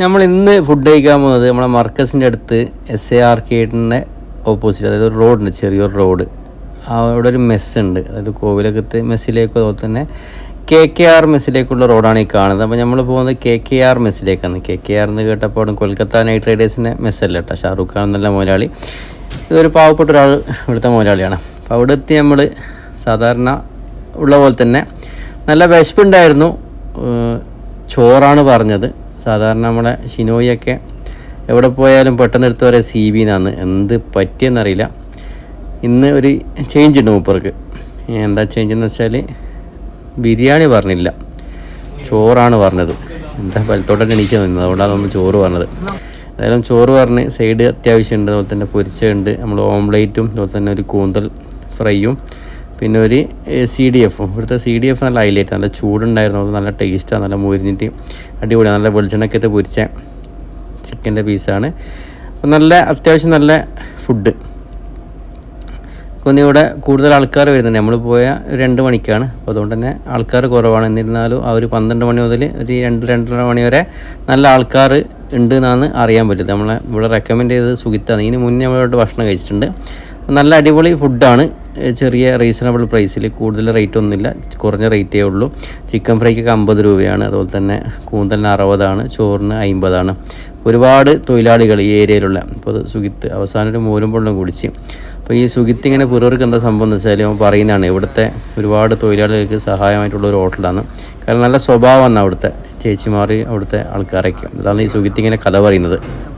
നമ്മൾ ഇന്ന് ഫുഡ് കഴിക്കാൻ പോകുന്നത് നമ്മളെ മർക്കസിന്റെ അടുത്ത് എസ് എ ആർ ആർക്കേഡിന്റെ ഓപ്പോസിറ്റ് അതായത് ഒരു റോഡുണ്ട് ചെറിയൊരു റോഡ് അവിടെ ഒരു മെസ്സ് ഉണ്ട്. അതായത് കോവിലകത്ത് മെസ്സിലേക്ക് അതുപോലെ തന്നെ കെ കെ ആർ മെസ്സിലേക്കുള്ള റോഡാണ് ഈ കാണുന്നത്. അപ്പോൾ നമ്മൾ പോകുന്നത് കെ കെ ആർ മെസ്സിലേക്കാണ് കെ കെ ആർ എന്ന് കേട്ടപ്പോൾ കൊൽക്കത്ത നൈറ്റ് റൈഡേഴ്സിന്റെ മെസ്സല്ല കേട്ടോ? ഷാറൂഖ് ഖാൻ എന്നുള്ള മുതലാളി. ഇതൊരു പാവപ്പെട്ട ഒരാൾ ഇവിടുത്തെ മുതലാളിയാണ്. അപ്പോൾ അവിടെ എത്തി നമ്മൾ സാധാരണ ഉള്ള പോലെ തന്നെ നല്ല വിശപ്പുണ്ടായിരുന്നു. ചോറാണ് പറഞ്ഞത്. സാധാരണ നമ്മളെ ഷിനോയിയൊക്കെ എവിടെ പോയാലും പെട്ടെന്ന് എടുത്ത് പറയാം സി ബി എന്നാണ് എന്ത് പറ്റിയെന്നറിയില്ല. ഇന്ന് ഒരു ചേഞ്ച് ഉണ്ട് മൂപ്പർക്ക്. എന്താ ചേഞ്ച് എന്ന് വെച്ചാൽ ബിരിയാണി പറഞ്ഞില്ല. ചോറാണ് പറഞ്ഞത്. എന്താ പലത്തോട്ടൊക്കെ എണീച്ച് നിന്നത്. അതുകൊണ്ടാണ് നമ്മൾ ചോറ് പറഞ്ഞത്. ഏതായാലും ചോറ് പറഞ്ഞ് സൈഡ് അത്യാവശ്യമുണ്ട് അതുപോലെ തന്നെ പൊരിച്ചുണ്ട് നമ്മൾ ഓംലേറ്റും അതുപോലെ തന്നെ ഒരു കൂന്തൽ ഫ്രൈയും പിന്നെ ഒരു സി ഡി എഫും ഇവിടുത്തെ സി ഡി എഫ് നല്ല ഹൈലൈറ്റ് നല്ല ചൂടുണ്ടായിരുന്നു. അത് നല്ല ടേസ്റ്റാണ് നല്ല മുരിഞ്ഞിട്ട് അടിപൊളിയാണ് നല്ല വെളിച്ചെണ്ണക്കത്ത് പൊരിച്ച ചിക്കന്റെ പീസാണ് അപ്പം നല്ല അത്യാവശ്യം നല്ല ഫുഡ് ഒന്ന് ഇവിടെ കൂടുതൽ ആൾക്കാർ വരുന്നുണ്ട്. നമ്മൾ പോയ രണ്ട് മണിക്കാണ്. അപ്പോൾ അതുകൊണ്ട് തന്നെ ആൾക്കാർ കുറവാണ്. എന്നിരുന്നാലും ആ ഒരു പന്ത്രണ്ട് മണി മുതൽ ഒരു രണ്ട് രണ്ടര മണി വരെ നല്ല ആൾക്കാർ ഉണ്ട് എന്നാണ് അറിയാൻ പറ്റുന്നത്. നമ്മളെ ഇവിടെ റെക്കമെൻഡ് ചെയ്തത് സുഖിത്താണ് ഇതിന് മുന്നേ നമ്മളിവിടെ ഭക്ഷണം കഴിച്ചിട്ടുണ്ട്. നല്ല അടിപൊളി ഫുഡാണ് ചെറിയ റീസണബിൾ പ്രൈസിൽ കൂടുതൽ റേറ്റ് ഒന്നുമില്ല. കുറഞ്ഞ റേറ്റേ ഉള്ളൂ. ചിക്കൻ ഫ്രൈക്കൊക്കെ അമ്പത് രൂപയാണ്. അതുപോലെ തന്നെ കൂന്തലിന് അറുപതാണ്. ചോറിന് അമ്പതാണ് ഒരുപാട് തൊഴിലാളികൾ ഈ ഏരിയയിലുള്ള ഇപ്പോൾ സുഗിത്ത് അവസാനം ഒരു മോരും പൊള്ളം കുടിച്ച്. അപ്പോൾ ഈ സുഗിത്ത് ഇങ്ങനെ പുറവർക്ക് എന്താ സംഭവം എന്ന് വെച്ചാൽ അവൻ പറയുന്നതാണ് ഇവിടുത്തെ ഒരുപാട് തൊഴിലാളികൾക്ക് സഹായമായിട്ടുള്ള ഒരു ഹോട്ടലാണ്. കാരണം നല്ല സ്വഭാവമാണ് അവിടുത്തെ ചേച്ചിമാർ അവിടുത്തെ ആൾക്കാരൊക്കെ. അതാണ് ഈ സുഗിത്ത് ഇങ്ങനെ കഥ പറയുന്നത്.